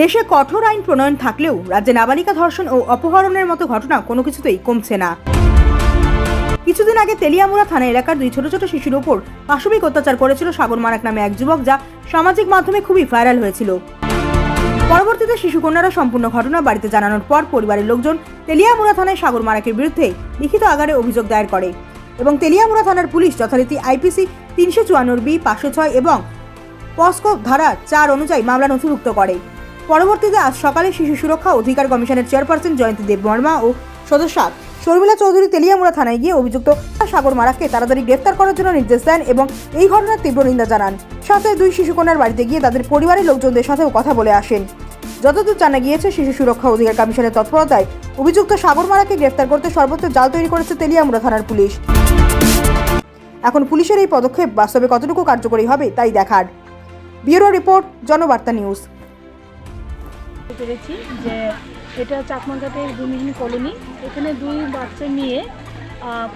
দেশে কঠোর আইন প্রণয়ন থাকলেও রাজ্যে নাবালিকা ধর্ষণ ও অপহরণের মতো ঘটনা কোনো কিছুতেই কমছে না। কিছুদিন আগে তেলিয়ামুড়া থানা এলাকার দুই ছোট ছোট শিশুর ওপর পাশবিক অত্যাচার করেছিল সাগর মারাক নামে এক যুবক যা সামাজিক মাধ্যমে খুবই ভাইরাল হয়েছিল। পরবর্তীতে শিশুকন্যারা সম্পূর্ণ ঘটনা বাড়িতে জানানোর পর পরিবারের লোকজন তেলিয়ামুড়া থানায় সাগর মারাকের বিরুদ্ধে লিখিত আকারে অভিযোগ দায়ের করে এবং তেলিয়ামুড়া থানার পুলিশ যথারীতি আইপিসি তিনশো চুয়ান্নর বি, পাঁচশো ছয় এবং পস্কো ধারা চার অনুযায়ী মামলা নথিভুক্ত করে। পরবর্তীতে আজ সকালে শিশু সুরক্ষা অধিকার কমিশনের চেয়ারপারসন জয়ন্তী দেব বর্মা ও সদস্যা শর্মিলা চৌধুরী তেলিয়ামুড়া থানায় গিয়ে অভিযুক্ত সাগর মারাককে তাড়াতাড়ি গ্রেফতার করার জন্য নির্দেশ দেন এবং এই ঘটনার তীব্র নিন্দা জানান। সাথে দুই শিশুকন্যার বাড়িতে গিয়ে তাদের পরিবারের লোকজনদের সাথেও কথা বলে আসেন। যতদূর জানা গিয়েছে, শিশু সুরক্ষা অধিকার কমিশনের তৎপরতায় অভিযুক্ত সাগর মারাকে গ্রেফতার করতে সর্বত্র জাল তৈরি করেছে তেলিয়ামুড়া থানার পুলিশ। এখন পুলিশের এই পদক্ষেপ বাস্তবে কতটুকু কার্যকরী হবে, তাই দেখার। Bureau report, Janabarta news. পেরেছি যে এটা চাকমাঘাটের ভূমিহীন কলোনি। এখানে দুই বাচ্চা নিয়ে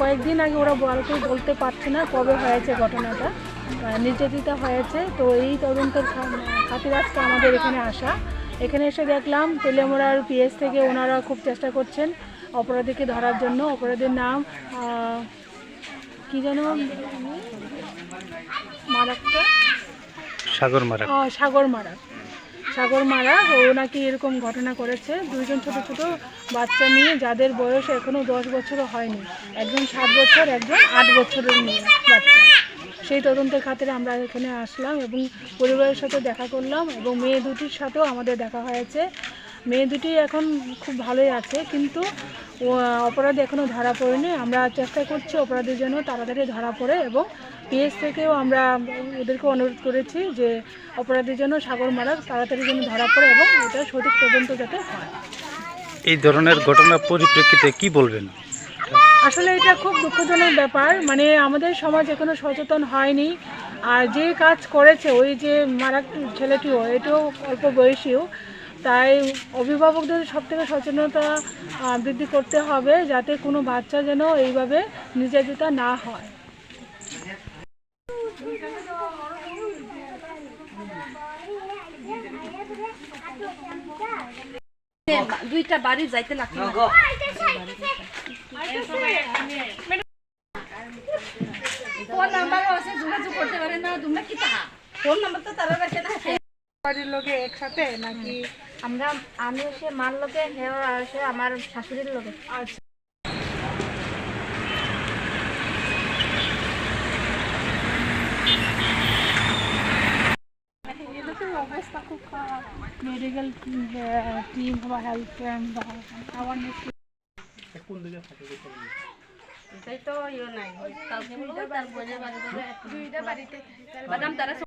কয়েকদিন আগে ওরা বলতে বলতে পারছে না কবে হয়েছে ঘটনাটা নির্যাতিতা হয়েছে। তো এই তদন্তের খাতির আজকে আমাদের এখানে আসা। এখানে এসে দেখলাম তেলেমোড়ার পিএস থেকে ওনারা খুব চেষ্টা করছেন অপরাধীকে ধরার জন্য। অপরাধীর নাম কি যেন? মারাকটা সাগর মারা সাগর মারা সাগর মারা ও নাকি এরকম ঘটনা করেছে। দুইজন ছোট ছোট বাচ্চা নিয়ে যাদের বয়স এখনও দশ বছরও হয়নি। একজন সাত বছর, একজন আট বছরের মেয়ে বাচ্চা। সেই তদন্তের খাতিরে আমরা এখানে আসলাম এবং পরিবারের সাথে দেখা করলাম এবং মেয়ে দুটির সাথেও আমাদের দেখা হয়েছে। মেয়ে দুটি এখন খুব ভালোই আছে, কিন্তু অপরাধী এখনও ধরা পড়েনি। আমরা চেষ্টা করছি অপরাধীর জন্য তাড়াতাড়ি ধরা পড়ে এবং পিএস থেকেও আমরা ওদেরকে অনুরোধ করেছি যে অপরাধীর জন্য সাগর মারা তাড়াতাড়ি যেন ধরা পড়ে এবং এটা সঠিক তদন্ত যাতে হয়। এই ধরনের ঘটনার পরিপ্রেক্ষিতে কি বলবেন? আসলে এটা খুব দুঃখজনক ব্যাপার মানে আমাদের সমাজ এখনও সচেতন হয়নি। আর যে কাজ করেছে ওই যে মারা ছেলেটিও এটাও অল্প বয়সীও তাই অভিভাবকদের সব থেকে সচেতনতা বৃদ্ধি করতে হবে যাতে কোনো বাচ্চা যেন এইভাবে নির্যাতিতা না হয়। দুইটা বাড়ি যাইতে লাগতো না। ফোন নাম্বারও আছে যোগাযোগ করতে পারে না তোমরা কি তাহা? ফোন নাম্বার তো তারা রাখে না। বাড়ির লোকে একসাথে নাকি? আমরা আমি সে মার লোকে হে আর সে আমার শাশুড়ির লোকে। আচ্ছা। অবস্থা খুব খারাপ। মেডিকেল টিম বা হেলথ ক্যাম্প অ্যাওয়ারনেস এটাই তো ইয়ে নাই। কালকে বলব তারপরে বাড়ি বাড়িতে বাদাম তারা